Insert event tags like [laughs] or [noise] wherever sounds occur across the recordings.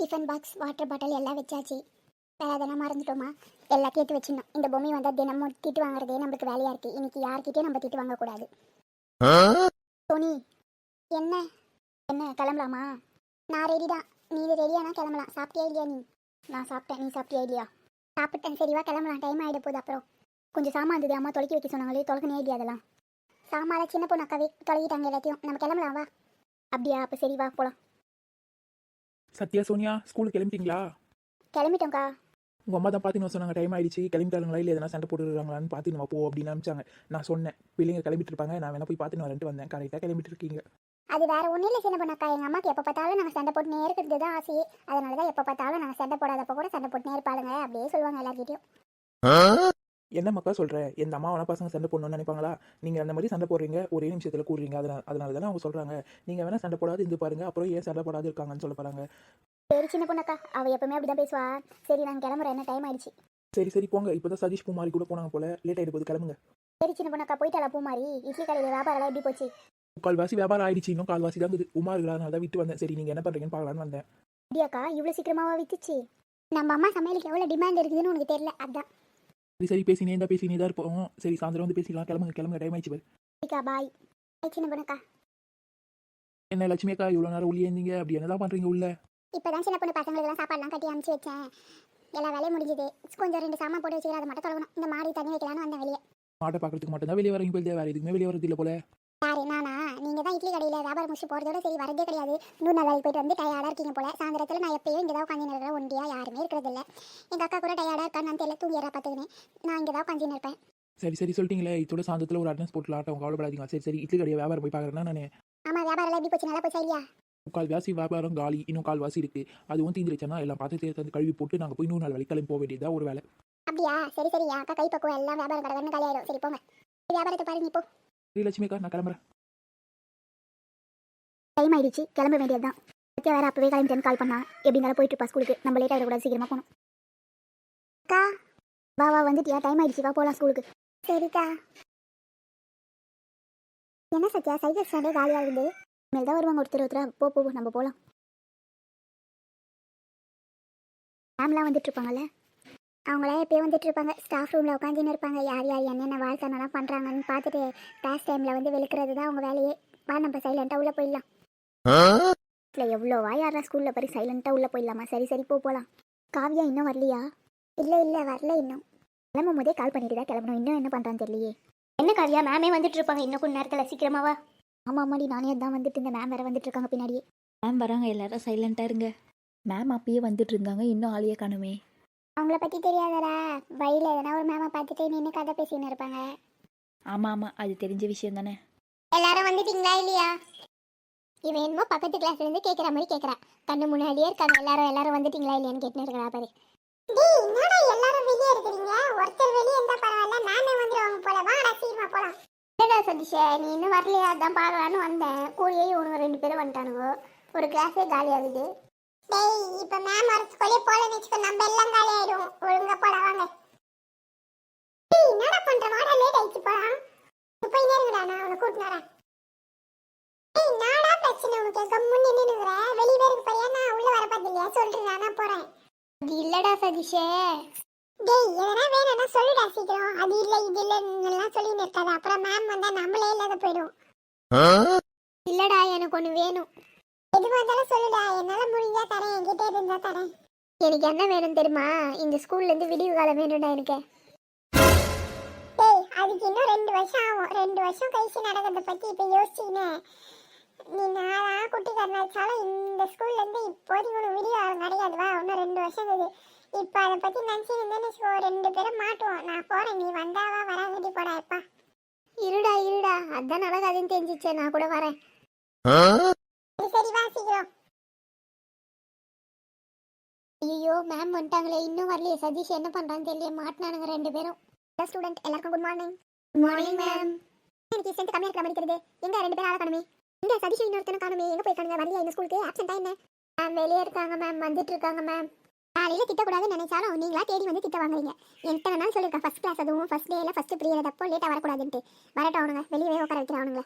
Tiffin box water bottle எல்லாம் வச்சாச்சு. வேற எதனா மறந்துட்டோமா? எல்லாத்தையும் எடுத்து வச்சிடணும். இந்த பொம்மை வந்தால் தினமும் திட்டு வாங்குறதே நம்மளுக்கு வேலையாக இருக்குது இன்னைக்கு யார்கிட்டயும் நம்ம திட்டு வாங்கக்கூடாது சோனி என்ன? என்ன கிளம்பலாமா? நான் ரெடி தான். நீ ரெடியானா கிளம்பலாம். சாப்பிட்டியா இல்லையா நீ? நான் சாப்பிட்டேன். நீ சாப்பிட்டியா இல்லையா? சாப்பிட்டேன். சரிவா கிளம்பலாம். டைம் ஆகிட போகுது அப்புறம். கொஞ்சம் சாமான் இருந்தது. அம்மா தொலைக்கி வைக்க சொன்னாங்களே. தொலைக்கனே இல்லையா அதெல்லாம்? சாமான் சின்ன பொண்ணு அக்காவே தொலைக்கிட்டாங்க எல்லாத்தையும். நம்ம கிளம்பலாம் வா. அப்படியா? அப்போ சரி வா போகலாம் சத்யா சோனியா ஸ்கூலுக்கு கிளம்பிட்டீங்களா? கிளம்பிட்டோம்க்கா. உங்கள் அம்மா தான் பார்த்து சொன்னாங்க டைம் ஆயிடுச்சு கிளம்பிட்டாங்களா இல்லை எதனா சண்டை போட்டுருக்காங்களான்னு பார்த்து நம்ம போ அப்படின்னு அனுப்பிச்சாங்க. நான் சொன்னேன் பிள்ளைங்க கிளம்பிட்டு இருப்பாங்க நான் வேணா போய் பார்த்து வரேன்ட்டு வந்தேன். கரெக்டாக கிளம்பிட்டு இருக்கீங்க. அது வேற ஒன்றும் இல்லை சின்ன பொண்ணாக்கா. எங்கள் அம்மாக்கு எப்போ பார்த்தாலும் நாங்கள் சண்டை போட்டுனே இருக்கிறது தான் ஆசையே. அதனால தான் எப்போ பார்த்தாலும் நாங்கள் சண்டை போடாதப்போ கூட சண்டை போட்டுனே இருப்பாளுங்க அப்படியே சொல்லுவாங்க எல்லார்கிட்டயும். என்ன மக்கா சொல்கிறேன் எந்த அம்மா வேணா பசங்க சண்டை போடணும்னு நினைப்பாங்களா? நீங்கள் அந்த மாதிரி சண்டை போடுறீங்க ஒரே நிமிஷத்தில் கூடுறீங்க. அதனால அதனால தானே அவங்க சொல்கிறாங்க நீங்கள் வேணா சண்டை போடாது இருந்து பாருங்க. அப்புறம் ஏன் சண்டை போடாது இருக்காங்கன்னு சொல்ல போகிறாங்க சரி சின்ன பொண்ணாக்கா. அவள் எப்பவுமே அப்படி தான் பேசுவா. சரி நாங்கள் கிளம்புறோம். என்ன டைம் ஆயிடுச்சு? சரி சரி போங்க. இப்போ தான் சதீஷ் பூமாரி கூட போனாங்க போல. லேட் ஆகிட்டு போது கிளம்புங்க. சரி சின்ன பொண்ணாக்கா. போயிட்டாளா பூ மாதிரி இட்லி கடையில் வியாபாரம் எப்படி போச்சு? கால்வாசி வியாபாரம் ஆயிடுச்சு. இன்னும் கால்வாசி தான் இருக்குது. உமா இருக்கிறதுனால தான் விட்டு வந்தேன். சரி நீங்கள் என்ன பண்ணுறீங்கன்னு பார்க்கலான்னு வந்தேன். அப்படியாக்கா இவ்வளோ சீக்கிரமாவா வித்துச்சு? நம்ம அம்மா சமையலுக்கு எவ்வளோ டிமாண்ட் இருக்குதுன்னு உனக்கு தெரியல. அதான். சரி சரி பேசினே தான் பேசினே தான் இருப்போம் சரி சாயந்தரம் வந்து பேசிக்கலாம் கிளம்புங்க கிளம்புங்க டைம் ஆயிடுச்சு பாரு. பாய் பாய் சின்ன பொண்ணாக்கா என்ன லட்சுமி அக்கா இவ்வளோ நேரம் உள்ளே இருந்தீங்க அப்படி என்னதான் பண்ணுறீங்க உள்ள இப்போ தான் சின்ன பொண்ணு பசங்களுக்குலாம் சாப்பாடுலாம் கட்டி அனுப்பிச்சு வச்சேன் எல்லா வேலையும் முடிஞ்சுது கொஞ்சம் ரெண்டு சாமான் போட்டு வச்சுக்கிறேன் அதை மட்டும் தொலைக்கணும் இந்த மாடி தண்ணி வைக்கலான்னு வந்தேன் வெளியே மாட்டை பார்க்கறதுக்கு மட்டும் தான் வெளியே வரீங்க போய் வேறு எதுக்குமே வெளியே வரது இல்லை போல யாரு நானா? நீங்க தான் இட்லி கடையில் வியாபாரம் முடிச்சு போகிறதோட சரி வரதே கிடையாது. நூறு நாள் வேலைக்கு போயிட்டு வந்து டயர்டாக இருக்கீங்க போல. சாயந்தரத்தில் நான் எப்பயும் இங்கே தான் உட்காந்து இருக்கிறேன் ஒண்டியா யாருமே இருக்கிறது இல்லை எங்கள் அக்கா கூட டயர்டாக இருக்கான்னு நான் தெரியல தூங்கிடுறா பார்த்துக்கினேன் நான் இங்கே தான் உட்காந்து இருப்பேன் சரி சரி சொல்லிட்டீங்களே. இதோட சாயந்தரத்தில் ஒரு அட்னஸ் போட்டு ஆட்டம் கவலைப்படாதீங்க. சரி சரி இட்லி கடையை வியாபாரம் போய் பார்க்குறேன்னா நான் ஆமாம் வியாபாரம் எப்படி போச்சு? நல்லா போச்சா இல்லையா? கால் வாசி வியாபாரம் காலி இன்னும் கால் வாசி இருக்குது அதுவும் தீந்துருச்சுன்னா எல்லாம் பார்த்து தந்து கழுவி போட்டு நாங்கள் போய் நூறு நாள் வேலைக்கு கிளம்பி போக வேண்டியதா ஒரு வேலை. அப்படியா? சரி சரி அக்கா கை பக்குவம் எல்லாம் வியாபாரம் கடை காலியாயிடும். சரி போங்க. வியாபாரத்தை பாருங்க இப்போ சரி நான் கிளம்புறேன். டைம் ஆயிடுச்சு. கிளம்ப வேண்டியதுதான். சத்யா வேற அப்பவே கிளம்பிட்டேன்னு கால் பண்ணா. எப்படி இருந்தாலும் போயிட்டு இருப்பா ஸ்கூலுக்கு நம்ம லேட் ஆகிடக்கூடாது சீக்கிரமா போகணும். அக்கா வா வா வந்துட்டியா? டைம் ஆயிடுச்சு வா போகலாம் ஸ்கூலுக்கு சரிக்கா. என்ன சத்யா? சைக்கிள் ஸ்டாண்டே காலியாக இருந்து மேல் தான் வருவாங்க ஒருத்தர் ஒருத்தர். போ போ, நம்ம போகலாம் மேம்லாம் வந்துட்டு இருப்பாங்கல்ல? அவங்களாம் எப்பயும் வந்துட்டு இருப்பாங்க ஸ்டாஃப் ரூமில் உட்காந்துன்னு இருப்பாங்க. யார் யார் என்னென்ன வாழ்த்தனெல்லாம் பண்ணுறாங்கன்னு பார்த்துட்டு கிளாஸ் டைமில் வந்து வெளுக்கிறது தான் அவங்க வேலையே. வா நம்ம சைலண்ட்டாக உள்ளே போயிடலாம். இல்லை எவ்வளோ யாரா ஸ்கூலில் பாரு சைலண்ட்டாக உள்ளே போயிடலாமா? சரி சரி போ போகலாம் காவியா இன்னும் வரலையா? இல்லை இல்லை வரல இன்னும். கிளம்பும் போதே கால் பண்ணிட்டு தான் கிளம்பணும். இன்னும் என்ன பண்ணுறான்னு தெரியலையே. என்ன காவியா? மேமே வந்துட்டு இருப்பாங்க இன்னும் கொஞ்ச நேரத்தில் சீக்கிரமாவா ஆமாம் ஆமாடி. நானே தான் வந்துட்டு இந்த மேம் வேற வந்துட்டு இருக்காங்க பின்னாடியே. மேம் வராங்க. எல்லாரும் சைலண்டாக இருங்க. மேம் அப்பயே வந்துட்டு இருந்தாங்க. இன்னும் ஆளையே காணுமே. அவங்கள பற்றி தெரியாதடா. வழியில் எதனா ஒரு மேமை பார்த்துட்டு நின்று கதை பேசின்னு இருப்பாங்க. ஆமாம் ஆமாம் அது தெரிஞ்ச விஷயம் தானே. எல்லாரும் வந்துட்டீங்களா இல்லையா? இவன் என்னமோ பக்கத்து கிளாஸ்ல இருந்து கேக்குற மாதிரி கேக்குறா. கண்ணு முன்னாடியே இருக்காங்க. எல்லாரும் எல்லாரும் வந்துட்டீங்களா இல்லையான்னு கேட்டுன்னு இருக்கா பாரு. என்னடா எல்லாரும் வெளியே இருக்கிறீங்க? ஒருத்தர் வெளியே இருந்தா பரவாயில்ல. நானே வந்துருவாங்க போல. வாடா சீக்கிரமா போலாம். என்னடா சதீஷ? நீ இன்னும் வரலையா? அதான் பார்க்கலான்னு வந்தேன். கூடயே இவனுங்க ரெண்டு பேரும் வந்துட்டானுங்க. ஒரு கிளாஸே காலி ஆகுது டேய் இப்ப மேம் வரச்சுக்கொள்ளே போலன்னு வச்சுக்கோ நம்ம எல்லாம் காலி ஆயிடும் ஒழுங்கா போட வாங்க. டேய் என்னடா பண்ற? வாடா லேட் போலாம் போய் நேருங்கடா நான் அவனை கூட்டினு வரேன். நாடா பிரச்சனை உனக்கு? கம்முன்னு நின்னுங்கற பாரியா நான் உள்ள வர பாத்தியா சொல்றேன் நான் போறேன். அது இல்லடா சதீஷே. டேய் எதனா வேணும்னா சொல்லுடா சீக்கிரம். அது இல்ல இது இல்லைன்னு சொல்லி நிற்காத அப்புறம் மேம் வந்தா நம்மளே இல்லாத போயிடும் இல்லடா எனக்கு ஒன்று வேணும். எது வந்தாலும் சொல்லுடா. என்னால முடிஞ்சா தரேன். என்கிட்ட இருந்தா தரேன். எனக்கு என்ன வேணும் தெரியுமா? இந்த ஸ்கூல்ல இருந்து விடிவு காலம் வேணும்டா எனக்கு. டேய் அதுக்கு இன்னும் ரெண்டு வருஷம் ஆகும். ரெண்டு வருஷம் கழிச்சு நடக்கிறத பத்தி இப்ப யோசிச்சுக்கினே. நீ நாளா குட்டி கருணாச்சாலும் இந்த ஸ்கூல்ல இருந்து இப்போதைக்கு ஒரு வீடியோ கிடையாது. வா இன்னும் ரெண்டு வருஷம் இருக்குது. இப்ப அதை பத்தி நினைச்சு வச்சுக்கோ ரெண்டு பேரும் மாட்டுவோம். நான் போறேன். நீ வந்தாவா வராங்கடி போடா எப்பா. இருடா இருடா. அதான் நடக்காதுன்னு தெரிஞ்சிச்சே. நான் கூட வரேன். சீக்கிரம். ஐயோ மேம் வந்துட்டாங்களே. இன்னும் வரலையே. சதீஷ் என்ன பண்றான்னு தெரியல மாட்டினானுங்க ரெண்டு பேரும். ஸ்டூடெண்ட் எல்லாருக்கும் good morning good morning ma'am எனக்கு சென்ட் கம்மியா இருக்க படிக்கிறது எங்க ரெண்டு பேரும் ஆள காணுமே? இந்த சதீஷ் இன்னொருத்தன காணுமே? எங்க போயிருக்காங்க வரலையா இந்த ஸ்கூலுக்கு ஆப்சென்டா என்ன? மேம் வெளியே இருக்காங்க மேம் வந்துட்டு இருக்காங்க மேம் காலையில திட்டக்கூடாதுன்னு நினைச்சாலும் நீங்களா தேடி வந்து திட்ட வாங்குறீங்க. என்கிட்ட வேணாலும் சொல்லிருக்கேன். ஃபர்ஸ்ட் கிளாஸ் அதுவும் ஃபர்ஸ்ட் டேல ஃபர்ஸ்ட் பீரியட் அப்போ லேட்டா வரக்கூடாதுன்ட்டு. வரட்டும் அவனுங்க. வெளியவே உட்கார வைக்கிறேன் அவனுங்கள.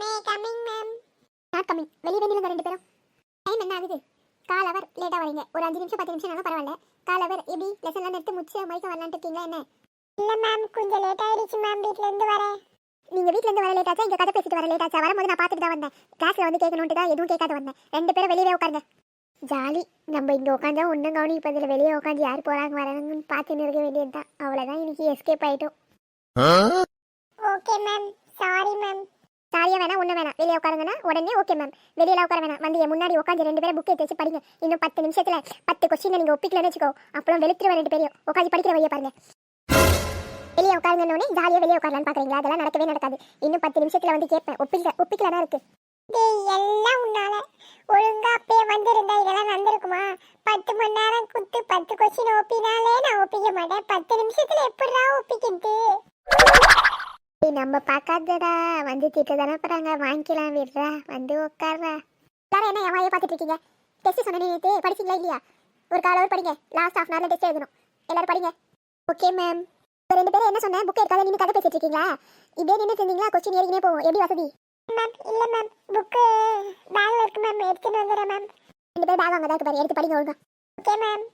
May coming ma'am not coming வெளியே நில்லுங்க ரெண்டு பேரும். டைம் என்ன ஆகுது? கால் அவர் லேட்டாக வரீங்க ஒரு அஞ்சு நிமிஷம் பத்து நிமிஷம் பரவாயில்ல. கால் அவர் எப்படி? லெசன்லாம் நிறுத்தி முடிச்சு மணிக்கு வரலான்ட்டு இருக்கீங்களா என்ன? இல்லை மேம் கொஞ்சம் லேட் ஆயிடுச்சு மேம் வீட்டிலேருந்து வரேன். நீங்கள் வீட்டிலேருந்து வர லேட் ஆச்சா? இங்கே கதை பேசிட்டு வர லேட் ஆச்சா? வரும்போது நான் பார்த்துட்டு தான் வந்தேன். கிளாஸில் வந்து கேட்கணுன்ட்டு தான் எதுவும் கேட்காத வந்தேன். ரெண்டு பேரும் வெளியவே உட்காருங்க. ஜாலி. நம்ம இங்கே உட்காந்தா ஒன்றும் கவனிப்பதில் வெளியே உட்காந்து யார் போகிறாங்க வராங்கன்னு பார்த்துன்னு இருக்க வேண்டியது தான் அவ்வளோதான் இன்னைக்கு எஸ்கேப் ஆகிட்டோம் ஓகே மேம் சாரி மேம் சாரியா வேணாம் ஒன்றும் வேணாம். வெளியே உட்காருங்கன்னா உடனே ஓகே மேம் வெளியில உட்கார வேணாம். வந்து என் முன்னாடி உட்காந்து ரெண்டு பேரும் புக்கை தேச்சு வச்சு படிங்க. இன்னும் பத்து நிமிஷத்துல பத்து கொஸ்டின் நீங்க ஒப்பிக்கலன்னு வச்சுக்கோ. அப்புறம் வெளுத்துருவ ரெண்டு பேரும் உட்காந்து படிக்கிற வழியை பாருங்க. வெளியே உட்காருங்கன்னு ஜாலியாக வெளியே உட்காரலான்னு பார்க்குறீங்களா அதெல்லாம் நடக்கவே நடக்காது. இன்னும் பத்து நிமிஷத்துல வந்து கேட்பேன் ஒப்பிக்கல ஒப்பிக்கலனா இருக்கு. எல்லாம் உன்னால. ஒழுங்கா அப்பயே வந்திருந்தா இதெல்லாம் நடந்திருக்குமா? பத்து மணி நேரம் குத்து பத்து கொஸ்டின் ஒப்பினாலே நான் ஒப்பிக்க மாட்டேன். பத்து நிமிஷத்துல எப்படிடா ஒப்பிக்கிறது? நம்ம பார்க்காதடா. வந்து திட்டு தானே போறாங்க. வாங்கிக்கலாம் விடுறா. வந்து உட்கார்றா எல்லாரும் என்ன என் பார்த்துட்டு இருக்கீங்க? டெஸ்ட் சொன்ன நேற்று படிச்சீங்களா இல்லையா? ஒரு கால அவர் படிங்க. லாஸ்ட் ஹாஃப் அன் டெஸ்ட் எழுதணும். எல்லாரும் படிங்க. ஓகே மேம் ரெண்டு பேரும் என்ன சொன்னேன்? புக் எடுக்காத நீங்க கதை பேசிட்டு இருக்கீங்களா? இப்படியே நின்று இருந்தீங்களா? கொஸ்டின் ஏறிக்கினே போவோம். எப்படி வசதி? மேம் இல்ல மேம் புக்கு பேக்ல இருக்கு மேம் எடுத்துட்டு வந்துடுறேன் மேம் ரெண்டு பேரும் பேக் அங்கே தான் எடுத்து படிங்க ஒழுங்கா. ஓகே மேம்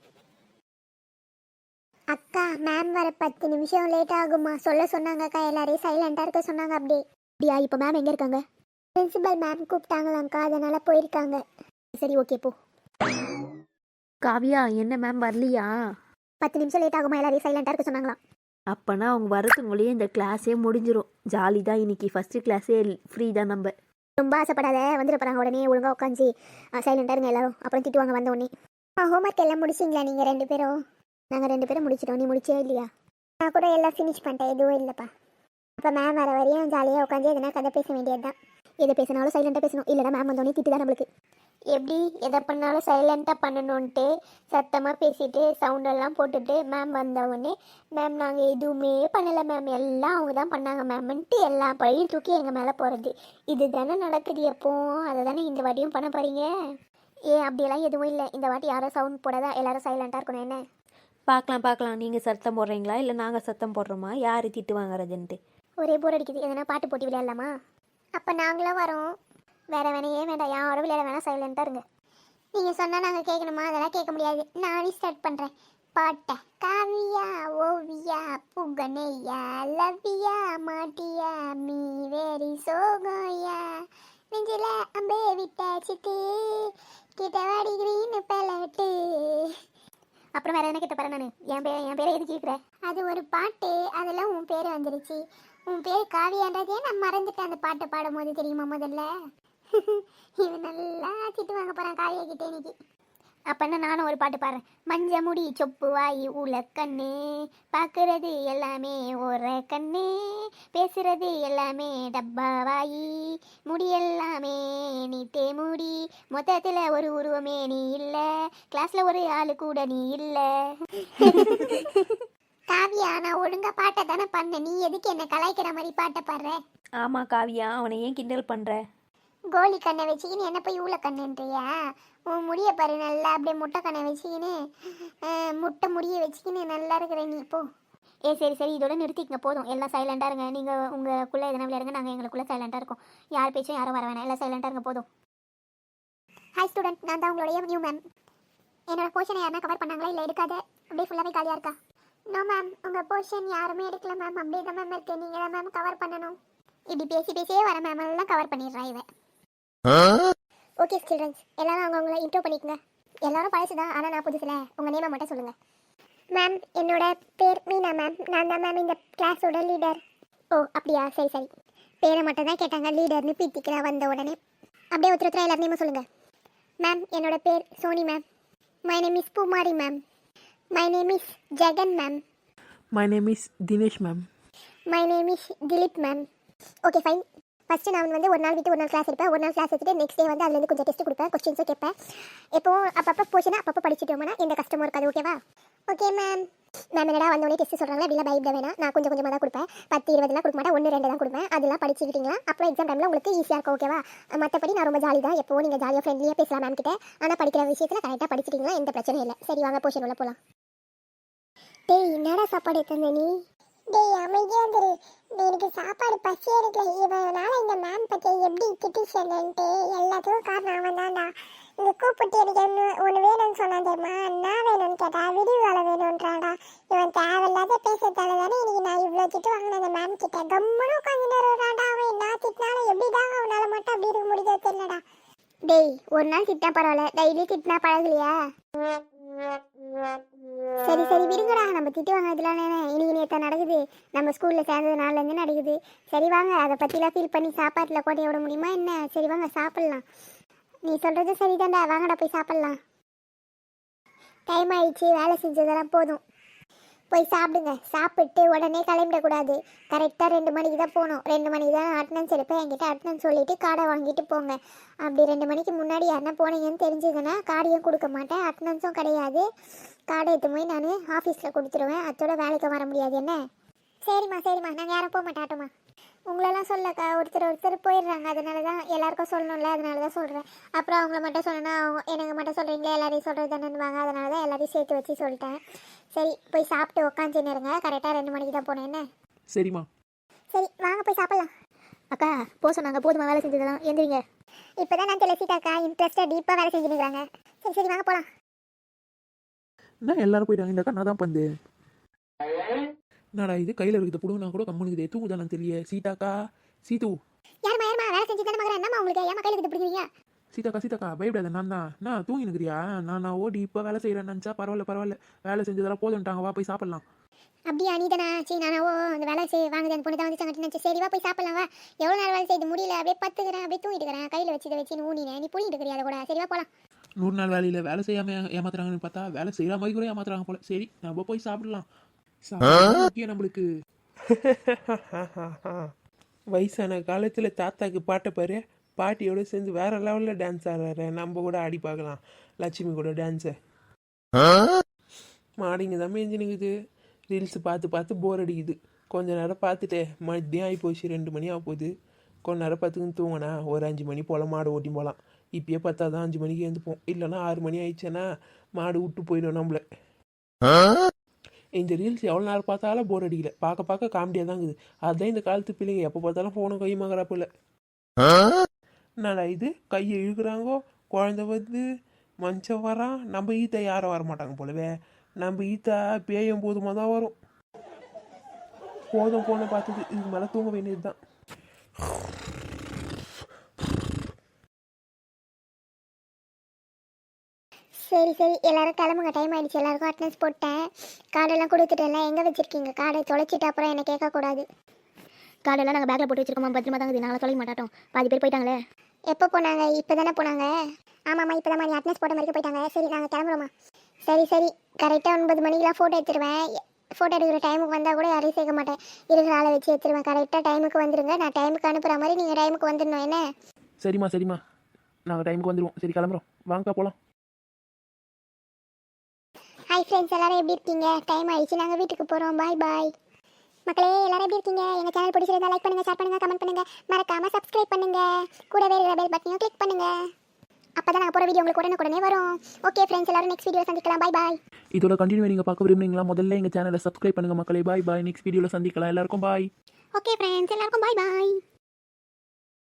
அக்கா மேம் வர பத்து நிமிஷம் லேட் ஆகுமா? சொல்ல சொன்னாங்க அக்கா எல்லாரையும் சைலண்டா இருக்க சொன்னாங்க அப்படி அப்படியா இப்போ மேம் எங்கே இருக்காங்க? பிரின்சிபல் மேம் கூப்பிட்டாங்களாங்க்கா அதனால போயிருக்காங்க. சரி ஓகே போ. காவியா என்ன மேம் வரலையா? பத்து நிமிஷம் லேட் ஆகுமா? எல்லாரையும் சைலண்டா இருக்க சொன்னாங்களாம். அப்போனா அவங்க வரதுக்குள்ளேயே இந்த கிளாஸே முடிஞ்சிரும். ஜாலி தான் இன்னைக்கு. ஃபஸ்ட்டு கிளாஸே ஃப்ரீ தான் நம்ம. ரொம்ப ஆசைப்படாத. வந்துட போறாங்க உடனே ஒழுங்கா உட்காந்து சைலண்டா இருங்க எல்லாரும். அப்புறம் திட்டுவாங்க வந்த உடனே. ஹோம்ஒர்க் எல்லாம் முடிச்சிங்களா நீங்க ரெண்டு பேரும்? நாங்கள் ரெண்டு பேரும் முடிச்சிட்டோம். நீ முடிச்சே இல்லையா? நான் கூட எல்லாம் ஃபினிஷ் பண்ணிட்டேன். எதுவும் இல்லைப்பா. அப்போ மேம் வர வரையும் ஜாலியாக உட்காந்து எதுனா கதை பேச வேண்டியது தான் எது பேசினாலும் சைலண்டாக பேசணும். இல்லைனா மேம் வந்தோடனே திட்டு தான் நம்மளுக்கு. எப்படி? எதை பண்ணாலும் சைலண்ட்டாக பண்ணணுன்ட்டு சத்தமாக பேசிட்டு சவுண்டெல்லாம் போட்டுட்டு மேம் வந்தவுடனே மேம் நாங்கள் எதுவுமே பண்ணலை மேம் எல்லாம் அவங்க தான் பண்ணாங்க மேம்ன்ட்டு எல்லா பழையும் தூக்கி எங்கள் மேலே போகிறது இது தானே நடக்குது எப்போ? அதை தானே இந்த வாட்டியும் பண்ண போகிறீங்க ஏ அப்படியெல்லாம் எதுவும் இல்லை. இந்த வாட்டி யாரும் சவுண்ட் போடாதான் எல்லாரும் சைலண்ட்டாக இருக்கணும். என்ன? பார்க்கலாம் பார்க்கலாம். நீங்கள் சத்தம் போடுறீங்களா? இல்லை நாங்கள் சத்தம் போடுறோமா? யார் திட்டு வாங்குறதுன்ட்டு? ஒரே போர் அடிக்குது. எதனா பாட்டு போட்டி விளையாடலாமா? அப்போ நாங்களும் வரோம். வேற வேணையே வேண்டாம். யாரும் விளையாட வேணாம். சைலண்டாக இருங்க. நீங்கள் சொன்னால் நாங்கள் கேட்கணுமா? அதெல்லாம் கேட்க முடியாது. நானே ஸ்டார்ட் பண்ணுறேன் பாட்டை. காவியா ஓவியா புகனையா லவ்யா மாட்டியா மீ வேரி சோகோயா. நெஞ்சில அம்பே விட்ட சிட்டு கிட்ட வாடி கிரீன் பலட்டு அப்புறம் வேற என்ன கிட்ட பாரு நான். என் பேர் என் பேரை எது கேட்குற அது ஒரு பாட்டு. அதில் உன் பேர் வந்துருச்சு. உன் பேர் காவியான்றதே நான் மறந்துட்டேன் அந்த பாட்டை பாடும் போது தெரியுமா முதல்ல? [laughs] இவன் நல்லா திட்டு வாங்க போறான் காவியா கிட்டே இன்னைக்கு. அப்ப என்ன நானும் ஒரு பாட்டு பாடுறேன். மஞ்ச முடி சொப்பு வாய் உல கண்ணு பார்க்கறது எல்லாமே ஒரு கண்ணு பேசுறது எல்லாமே டப்பா வாயி முடி எல்லாமே நீட்டே முடி மொத்தத்துல ஒரு உருவமே நீ இல்ல கிளாஸ்ல ஒரு ஆளு கூட நீ இல்ல. [laughs] காவியா நான் ஒழுங்கா பாட்டை தானே பண்ணேன். நீ எதுக்கு என்ன கலாய்க்கிற மாதிரி பாட்டை பாடுற? ஆமாம் காவியா அவனை ஏன் கிண்டல் பண்ணுற கோலி கண்ணை வச்சுக்கின்னு என்ன போய் ஊழ கண்ணுன்றியா? உன் முடிய பாரு நல்லா அப்படியே முட்டை கண்ணை வச்சுக்கின்னு முட்டை முடிய வச்சுக்கின்னு நல்லா இருக்கிற நீ போ. ஏ சரி சரி இதோட நிறுத்திக்கங்க போதும். எல்லாம் சைலண்டாக இருங்க. நீங்கள் உங்களுக்குள்ளே எதனா விளையாடுங்க நாங்கள் எங்களுக்குள்ளே சைலண்டாக இருக்கோம். யார் பேச்சும் யாரும் வர வேணாம். எல்லாம் சைலண்டாக இருங்க போதும். ஹாய் ஸ்டூடெண்ட் நான் தான் உங்களுடைய நியூ மேம் என்னோட போர்ஷனை யாருனா கவர் பண்ணாங்களா? இல்லை எடுக்காத? அப்படியே ஃபுல்லாகவே காலியாக இருக்கா? நோ மேம் உங்கள் போர்ஷன் யாருமே எடுக்கல மேம் அப்படியே தான் மேம் இருக்கு நீங்கள் தான் மேம் கவர் பண்ணணும். இப்படி பேசி பேசியே வர மேம் எல்லாம் கவர் பண்ணிடுறா இவன். ஓகே சில்ட்ரன்ஸ் எல்லாரும் அவங்கவுங்கள இன்ட்ரோ பண்ணிக்கங்க. எல்லாரும் பழசுதான் ஆனால் நான் புதுசுல. உங்கள் நேமை மட்டும் சொல்லுங்கள் மேம் என்னோட பேர் மீனா மேம் நான் தான் மேம் இந்த கிளாஸோட லீடர் ஓ அப்படியா? சரி சரி. பேரை மட்டும் தான் கேட்டாங்க லீடர்னு பீத்திக்கிறா வந்த உடனே. அப்படியே ஒருத்தர் ஒருத்தர் எல்லார் நேமும் சொல்லுங்கள் மேம் என்னோட பேர் Soni ma'am my name is Poomari ma'am my name is Jegan ma'am my name is Dinesh ma'am my name is Dileep ma'am okay fine first நான் வந்து ஒரு நாள் விட்டு ஒரு நாள் கிளாஸ் எடுப்பேன். ஒரு நாள் கிளாஸ் எடுத்துட்டு நெக்ஸ்ட் டே வந்து அதுலேருந்து கொஞ்சம் டெஸ்ட் கொடுப்பேன். கொஸ்டின்ஸும் கேட்பேன். எப்போ அப்பப்போ போச்சுன்னா அப்பப்போ படிச்சுட்டோம்னா எந்த கஷ்டமும் இருக்காது ஓகேவா ஓகே மேம் மேம் என்னடா வந்தோடனே டெஸ்ட் சொல்கிறாங்க இல்லை பயப்பட வேணாம். நான் கொஞ்சம் கொஞ்சமாக தான் கொடுப்பேன். பத்து இருபதுலாம் கொடுக்க மாட்டேன். ஒன்று ரெண்டு தான் கொடுப்பேன். அதெல்லாம் படிச்சுக்கிட்டீங்களா? அப்புறம் எக்ஸாம் டைமில் உங்களுக்கு ஈஸியாக இருக்கும் ஓகேவா மற்றபடி நான் ரொம்ப ஜாலி தான். எப்போ நீங்கள் ஜாலியாக ஃப்ரெண்ட்லியாக பேசலாம் மேம் கிட்ட. ஆனால் படிக்கிற விஷயத்தில் கரெக்டாக படிச்சிட்டிங்களா எந்த பிரச்சனையும் இல்லை. சரி வாங்க போர்ஷன் உள்ள போகலாம் டேய் என்னடா சாப்பாடு எடுத்த நீ? டேய் அமைதியா இரு. எனக்கு சாப்பாடு பசி எடுக்கல. இவனால இந்த மேம் பத்தி எப்படி திட்டு சொன்னேன்ட்டு எல்லாத்துக்கும் காரணம் அவன் தான்டா இங்க கூப்பிட்டு எனக்கு ஒன்று ஒன்று வேணும்னு சொன்னான் தெரியுமா? என்ன வேணும்னு கேட்டா விடிவாள வேணும்ன்றாடா இவன் தேவையில்லாத பேசுறதால தானே இன்னைக்கு நான் இவ்வளோ திட்டு வாங்கினேன் அந்த மேம் கிட்ட. கம்மனும் உட்காந்து வருவாடா அவன்? என்ன திட்டினாலும் எப்படிதான் அவனால மட்டும் அப்படி இருக்க முடியுதோ தெரியலடா. டேய் ஒரு நாள் திட்டா பரவாயில்ல. டெய்லி திட்டினா பழகலையா? சரி விடுங்கடா. நம்ம திட்டு வாங்கினதுலாம் இன்னைக்கு நேற்று நடக்குது? நம்ம ஸ்கூலில் சேர்ந்ததுனாலேருந்து நடக்குது? சரி வாங்க. அதை பற்றிலாம் ஃபீல் பண்ணி சாப்பாட்டில் கோட்டையை விட முடியுமா என்ன? சரி வாங்க சாப்பிட்லாம். நீ சொல்கிறது சரிதான்டா. வாங்கடா போய் சாப்பிட்லாம். டைம் ஆயிடுச்சு. வேலை செஞ்சதெல்லாம் போதும். போய் சாப்பிடுங்க. சாப்பிட்டு உடனே கிளம்பிடக்கூடாது. கரெக்டாக ரெண்டு மணிக்கு தான் போகணும். ரெண்டு மணிக்கு தான் அட்டனன்ஸ் எடுப்பேன். என்கிட்ட அட்டனன்ஸ் சொல்லிவிட்டு கார்டை வாங்கிட்டு போங்க. அப்படி ரெண்டு மணிக்கு முன்னாடி யாருன்னா போனீங்கன்னு தெரிஞ்சதுன்னா கார்டையும் கொடுக்க மாட்டேன். அட்டனன்ஸும் கிடையாது. கார்டை எடுத்து போய் நான் ஆஃபீஸில் கொடுத்துருவேன். அதோட வேலைக்கு வர முடியாது. என்ன? சரிம்மா சரிம்மா. நாங்கள் யாரும் போக மாட்டாட்டோம்மா உங்களெல்லாம் சொல்லக்கா ஒருத்தர் ஒருத்தர் போயிடுறாங்க. அதனால தான் எல்லாருக்கும் சொல்லணும்ல அதனால தான் சொல்கிறேன் அப்புறம் அவங்கள மட்டும் சொன்னேன்னா அவங்க எனக்கு மட்டும் சொல்கிறீங்களே எல்லாரையும் சொல்கிறது தானேன்னுவாங்க. அதனால தான் எல்லாரையும் சேர்த்து வச்சு சொல்லிட்டேன். சரி போய் சாப்பிட்டு உட்காந்துன்னு இருங்க. கரெக்டாக ரெண்டு மணிக்கு தான் போனேன். என்ன? சரிம்மா. சரி வாங்க போய் சாப்பிட்லாம். அக்கா போ சொன்னாங்க. போதுமா வேலை செஞ்சதெல்லாம். எந்திரிங்க. இப்போ தான் நான் துளசிட்டாக்கா இன்ட்ரெஸ்ட்டாக டீப்பாக வேலை செஞ்சுருக்காங்க சரி சரி வாங்க போகலாம் என்ன எல்லாரும் போயிட்டாங்க? இந்த அக்கா நான் தான் பந்து. என்னடா இது? கையில் இருக்குது புடுங்கினா கூட கம்முனுக்குதே தூக்குதானு தெரியல? சீதாக்கா சீது. யாருமா யாருமா வேலை செஞ்சு தானே மகன் என்னம்மா உங்களுக்கு? ஏமா கையில் கிட்ட பிடிக்கிறீங்க சீதாக்கா சீதாக்கா பயப்படாத. நான் தான். நான் தூங்கி நிற்கிறியா நான் நான் ஓடி இப்போ வேலை செய்கிறேன் நினச்சா பரவாயில்ல பரவாயில்ல. வேலை செஞ்சதெல்லாம் போதுன்ட்டாங்க வா போய் சாப்பிட்லாம். அப்படியா நீ தானா சரி நானா ஓ அந்த வேலை செய் வாங்குது அந்த பொண்ணு தான் வந்து நினச்சி சரி வா போய் சாப்பிடலாம் வா. எவ்வளோ நேரம் வேலை செய்து முடியல. அப்படியே பத்துக்கிறேன். அப்படியே தூங்கிட்டு இருக்கிறேன். கையில் வச்சு இதை வச்சு ஊனினேன் நீ புளிட்டு இருக்கிறியா அதை கூட? சரி வா போகலாம் நூறு நாள் வேலையில் வேலை செய்யாமல் ஏமாத்துறாங்கன்னு பார்த்தா வேலை செய்கிற மாதிரி கூட ஏமாத்துறாங்க போல. சரி நம்ம போய் சாப்பிடலாம். சாப்பிட முக்கியம் நம்மளுக்கு. [laughs] வயசான காலத்தில் தாத்தாக்கு பாட்டை பாரு. பாட்டியோட சேர்ந்து வேற லெவலில் டான்ஸ் ஆடுறாரு. நம்ம கூட ஆடி பார்க்கலாம். லட்சுமி கூட டான்ஸை மாடிங்க தான் மேஞ்சினுக்குது. ரீல்ஸ் பார்த்து பார்த்து போர் அடிக்குது. கொஞ்ச நேரம் பார்த்துட்டு மதியம் ஆகி போச்சு. ரெண்டு மணி ஆக போகுது. கொஞ்ச நேரம் பார்த்துக்குன்னு தூங்கினா ஒரு அஞ்சு மணி போல் மாடு ஓட்டி போகலாம். இப்பயே பார்த்தா தான் அஞ்சு மணிக்கு எழுந்துப்போம். இல்லைன்னா ஆறு மணி ஆயிடுச்சுன்னா மாடு விட்டு போயிடும் நம்மள. இந்த ரீல்ஸ் எவ்வளோ நேரம் பார்த்தாலும் போர் அடிக்கல. பார்க்க பார்க்க காமெடியாக தான் இருக்குது. அதுதான் இந்த காலத்து பிள்ளைங்க. எப்போ பார்த்தாலும் ஃபோனை கை மகராப்பில்ல என்னடா இது? கையை இழுக்கிறாங்கோ? குழந்தை வந்து மஞ்சள் வரான் நம்ம ஈத்தா யாரும் வர மாட்டாங்க போலவே. நம்ம ஈத்தா பேயும் போதுமாக தான் வரும். போதும் போன பார்த்தது இதுக்கு மேலே தூங்க வேண்டியது தான் சரி சரி. எல்லாரும் கிளம்புங்க. டைம் ஆயிடுச்சு. எல்லாருக்கும் அட்டனன்ஸ் போட்டேன். கார்டெல்லாம் கொடுத்துட்டேன்ல. எங்கே வச்சிருக்கீங்க? கார்டை தொலைச்சிட்டு அப்புறம் என்ன கேட்கக்கூடாது. கார்டெல்லாம் நாங்கள் பேக்கில் போட்டு வச்சிருக்கோமா பத்திரமா தாங்க நாங்கள் தொலைக்க மாட்டோம். பாதி பேர் போயிட்டாங்களே. எப்போ போனாங்க? இப்போ தானே போனாங்க? ஆமாம்மா இப்போ தான் நீ அட்டனன்ஸ் போட்ட மாதிரி போயிட்டாங்க. சரி நாங்கள் கிளம்புறோமா சரி சரி. கரெக்டாக ஒன்பது மணிக்கெலாம் ஃபோட்டோ எடுத்துருவேன். ஃபோட்டோ எடுக்கிற டைமுக்கு வந்தால் கூட யாரையும் சேர்க்க மாட்டேன். இருக்கிற ஆளை வச்சு எடுத்துருவேன். கரெக்டாக டைமுக்கு வந்துருங்க. நான் டைமுக்கு அனுப்புகிற மாதிரி நீங்கள் டைமுக்கு வந்துடணும். என்ன? சரிம்மா சரிம்மா. நாங்கள் டைமுக்கு வந்துடுவோம் சரி கிளம்புறோம். வாங்கக்கா போகலாம் ஹாய் ஃப்ரெண்ட்ஸ் எல்லாரும் எப்படி இருக்கீங்க? டைம் ஆயிடுச்சு. நாங்கள் வீட்டுக்கு போகிறோம் பாய் பாய் மக்களே எல்லாரும் எப்படி இருக்கீங்க? எங்கள் சேனல் பிடிச்சிருந்தா லைக் பண்ணுங்கள் ஷேர் பண்ணுங்கள் கமெண்ட் பண்ணுங்கள் மறக்காமல் சப்ஸ்கிரைப் பண்ணுங்கள் கூடவே இருக்கிற பெல் பட்டனையும் கிளிக் பண்ணுங்கள் அப்போ தான் நாங்கள் போகிற வீடியோ உங்களுக்கு உடனுக்குடனே வரும். ஓகே ஃப்ரெண்ட்ஸ் எல்லாரும் நெக்ஸ்ட் வீடியோ சந்திக்கலாம். பாய் பாய் இதோட கண்டினியூ நீங்கள் பார்க்க விரும்புறீங்களா? முதல்ல எங்கள் சேனலை சப்ஸ்கிரைப் பண்ணுங்கள் மக்களே. பாய் பாய் நெக்ஸ்ட் வீடியோவில் சந்திக்கலாம். எல்லாருக்கும் பாய் ஓகே ஃப்ரெண்ட்ஸ் எல்லாருக்கும் பாய் பாய்